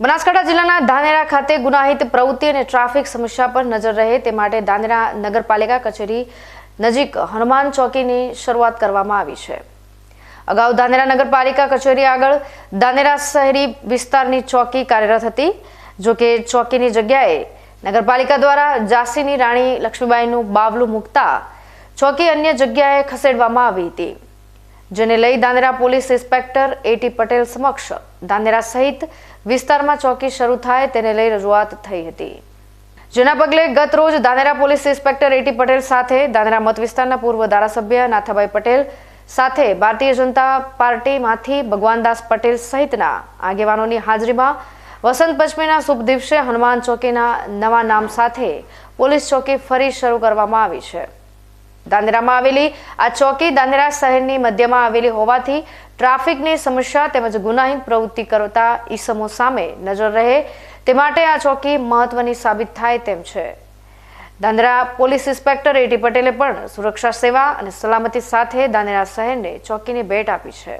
બનાસકાંઠા જિલ્લાના ધાનેરા ખાતે ગુનાહિત પ્રવૃત્તિ અને ટ્રાફિક સમસ્યા પર નજર રહે તે માટે ધાનેરા નગરપાલિકા કચેરી નજીક હનુમાન ચોકીની શરૂઆત કરવામાં આવી છે. અગાઉ ધાનેરા નગરપાલિકા કચેરી આગળ ધાનેરા શહેરી વિસ્તારની ચોકી કાર્યરત હતી, જો કે ચોકીની જગ્યાએ નગરપાલિકા દ્વારા ઝાંસીની રાણી લક્ષ્મીબાઈનું બાવલું મૂકતા ચોકી અન્ય જગ્યાએ ખસેડવામાં આવી હતી. જેને લઈ Dandera police inspector AT Patel સમક્ષ દાંદેરા સહિત વિસ્તારમાં ચોકી શરૂ થાય તેને લઈ રજૂઆત થઈ હતી. જેના પગલે ગત રોજ Dhanera police inspector AT Patel સાથે દાંદરા મત વિસ્તારના પૂર્વ ધારાસભ્ય નાથાભાઈ પટેલ સાથે ભારતીય જનતા પાર્ટીમાંથી ભગવાનદાસ પટેલ સહિતના આગેવાનોની હાજરીમાં વસંત પંચમીના શુભ દિવસે હનુમાન ચોકીના નવા નામ સાથે પોલીસ ચોકી ફરી શરૂ કરવામાં આવી છે. દાંદેરામાં આવેલી આ ચોકી દાંદેરા શહેરની મધ્યમાં આવેલી હોવાથી ટ્રાફિકની સમસ્યા તેમજ ગુનાહિત પ્રવૃત્તિ કરતા ઈસમો સામે નજર રહે તે માટે આ ચોકી મહત્વની સાબિત થાય તેમ છે. દાંદરા પોલીસ ઇન્સ્પેક્ટર એટી પટેલે પણ સુરક્ષા સેવા અને સલામતી સાથે દાંદેરા શહેરને ચોકીની ભેટ આપી છે.